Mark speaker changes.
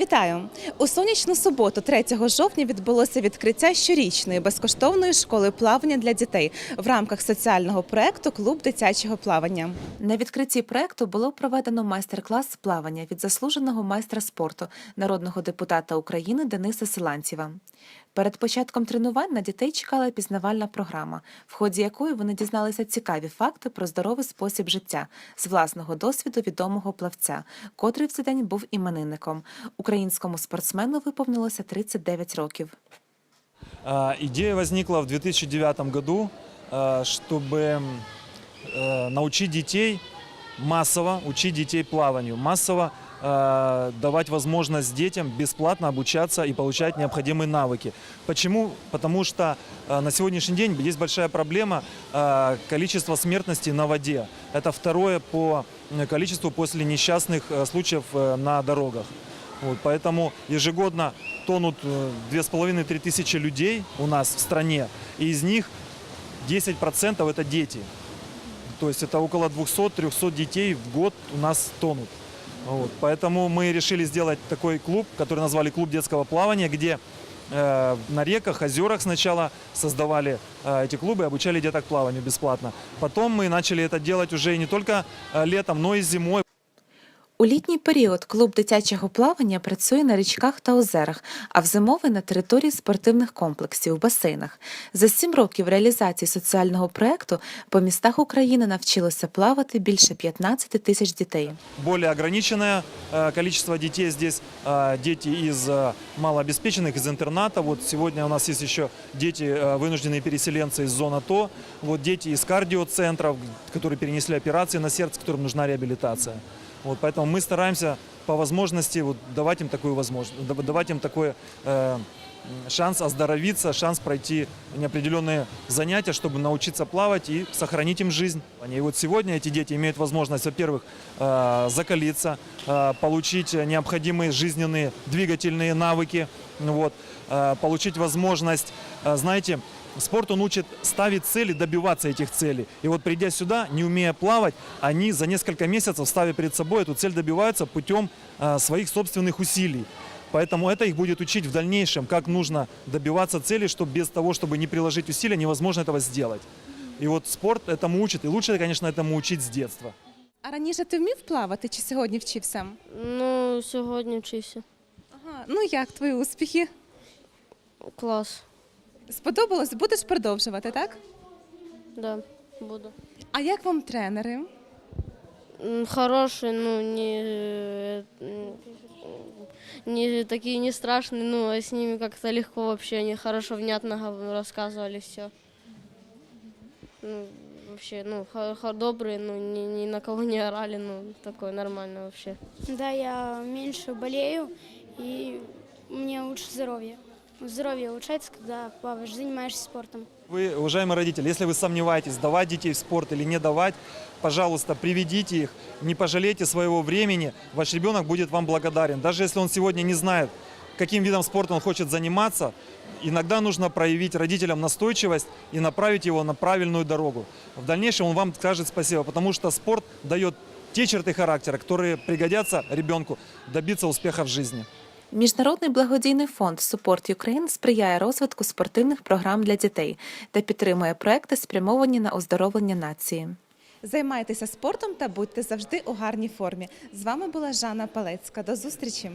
Speaker 1: Вітаю! У сонячну суботу, 3 жовтня, відбулося відкриття щорічної безкоштовної школи плавання для дітей в рамках соціального проекту Клуб дитячого плавання. На відкритті проекту було проведено майстер-клас з плавання від заслуженого майстра спорту, народного депутата України Дениса Силанцєва. Перед початком тренувань на дітей чекала пізнавальна програма, в ході якої вони дізналися цікаві факти про здоровий спосіб життя з власного досвіду відомого плавця, котрий в цей день був іменинником. Українському спортсмену виповнилося 39 років.
Speaker 2: А, Идея возникла в 2009 году, чтобы э, научить детей массово учить детей плаванию, массово э, давать возможность детям бесплатно обучаться и получать необходимые навыки. Почему? Потому что э, на сегодняшний день есть большая проблема э, количества смертности на воде. Это второе по количеству после несчастных э, случаев на дорогах. Вот, поэтому ежегодно тонут э, 2,5-3 тысячи людей у нас в стране, и из них 10% это дети. То есть это около 200-300 детей в год у нас тонут. Вот, поэтому мы решили сделать такой клуб, который назвали клуб детского плавания, где э, на реках, озерах сначала создавали э, эти клубы и обучали деток плаванию бесплатно. Потом мы начали это делать уже не только э, летом, но и зимой.
Speaker 1: У літній період клуб дитячого плавання працює на річках та озерах, а в зимовий на території спортивних комплексів, басейнах. За сім років реалізації соціального проекту по містах України навчилося плавати більше 15 тисяч дітей.
Speaker 2: более ограниченное э, количество детей здесь, э, дети из э, малообеспеченных, из интерната. Вот сегодня у нас есть еще дети, э, вынужденные переселенцы из зон АТО, вот дети из кардиоцентров, которые перенесли операции на сердце, которым нужна реабилитация. Вот, поэтому мы стараемся по возможности вот, давать им такую возможность, дав- давать им такой э, шанс оздоровиться, шанс пройти неопределенные занятия, чтобы научиться плавать и сохранить им жизнь. И вот сегодня эти дети имеют возможность, во-первых, э, закалиться, э, получить необходимые жизненные двигательные навыки, вот, э, получить возможность, э, знаете, Спорт он учит ставить цели, добиваться этих целей. И вот придя сюда, не умея плавать, они за несколько месяцев, ставя перед собой эту цель, добиваются путем э, своих собственных усилий. Поэтому это их будет учить в дальнейшем, как нужно добиваться цели, чтобы без того, чтобы не приложить усилия, невозможно этого сделать. И вот спорт этому учит. И лучше, конечно, этому учить с детства.
Speaker 1: А раніше ти вмів плавати чи сьогодні вчився?
Speaker 3: Ну, сьогодні вчився.
Speaker 1: Ага, ну як твої успіхи?
Speaker 3: Клас.
Speaker 1: Сподобалось? Будеш продовжувати, так?
Speaker 3: Да, буду.
Speaker 1: А як вам тренери?
Speaker 3: М, Хороший, ну, не, э, м, не такие не страшные, ну, а с ними как-то легко вообще, они хорошо, внятно гов- рассказывали все. Ну, вообще, ну, хо- хо- добрые, ну, ни, ни на кого не орали, ну, такое нормально вообще.
Speaker 4: Да, я меньше болею, и мне лучше здоровье. Здоровье улучшается, когда занимаешься спортом.
Speaker 2: Вы, уважаемые родители, если вы сомневаетесь, давать детей в спорт или не давать, пожалуйста, приведите их, не пожалейте своего времени, ваш ребенок будет вам благодарен. Даже если он сегодня не знает, каким видом спорта он хочет заниматься, иногда нужно проявить родителям настойчивость и направить его на правильную дорогу. В дальнейшем он вам скажет спасибо, потому что спорт дает те черты характера, которые пригодятся ребенку добиться успеха в жизни.
Speaker 1: Міжнародний благодійний фонд Support Ukraine сприяє розвитку спортивних програм для дітей та підтримує проекти, спрямовані на оздоровлення нації. Займайтеся спортом та будьте завжди у гарній формі. З вами була Жанна Палецька. До зустрічі!